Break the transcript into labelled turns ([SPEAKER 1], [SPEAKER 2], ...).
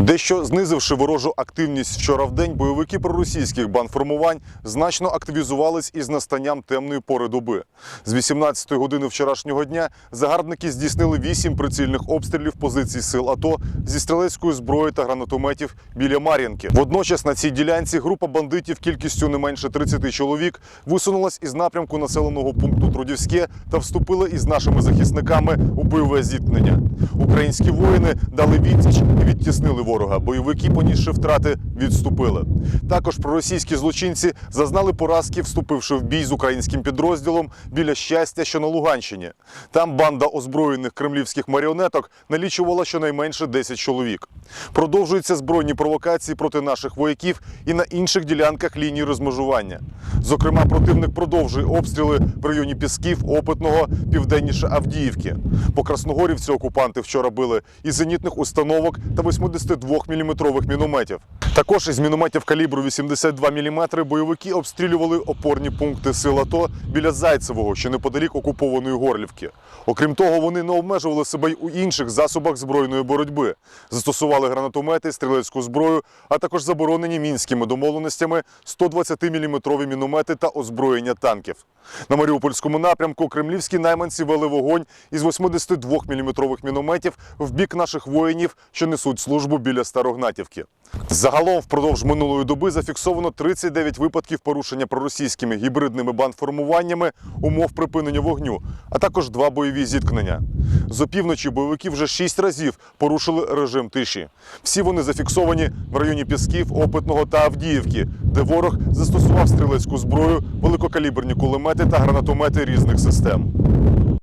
[SPEAKER 1] Дещо знизивши ворожу активність вчора в день, бойовики проросійських бандформувань значно активізувались із настанням темної пори доби. З 18 години вчорашнього дня загарбники здійснили вісім прицільних обстрілів позицій сил АТО зі стрілецької зброї та гранатометів біля Мар'їнки. Водночас на цій ділянці група бандитів кількістю не менше 30 чоловік висунулась із напрямку населеного пункту Трудівське та вступила із нашими захисниками у бойове зіткнення. Українські воїни дали відсіч і відтіснили ворога. Бойовики, понісши втрати, відступили. Також проросійські злочинці зазнали поразки, вступивши в бій з українським підрозділом біля щастя, що на Луганщині. Там банда озброєних кремлівських маріонеток налічувала щонайменше 10 чоловік. Продовжуються збройні провокації проти наших вояків і на інших ділянках лінії розмежування. Зокрема, противник продовжує обстріли в районі Пісків, Опитного, південніше Авдіївки. По Красногорівці окупанти вчора били із зенітних установок та 82-мм мінометів. Також із мінометів калібру 82 мм бойовики обстрілювали опорні пункти сил АТО біля Зайцевого, що неподалік окупованої Горлівки. Окрім того, вони не обмежували себе й у інших засобах збройної боротьби. Застосували гранатомети, стрілецьку зброю, а також заборонені мінськими домовленостями 120-мм міномети та озброєння танків. На Маріупольському напрямку кремлівські найманці вели вогонь із 82-мм мінометів в бік наших воїнів, що несуть службу біля Старогнатівки. Загалом впродовж минулої доби зафіксовано 39 випадків порушення проросійськими гібридними бандформуваннями умов припинення вогню, а також два бойові зіткнення. З опівночі бойовики вже шість разів порушили режим тиші. Всі вони зафіксовані в районі Пісків, Опитного та Авдіївки, де ворог застосував стрілецьку зброю, великокаліберні кулемети та гранатомети різних систем.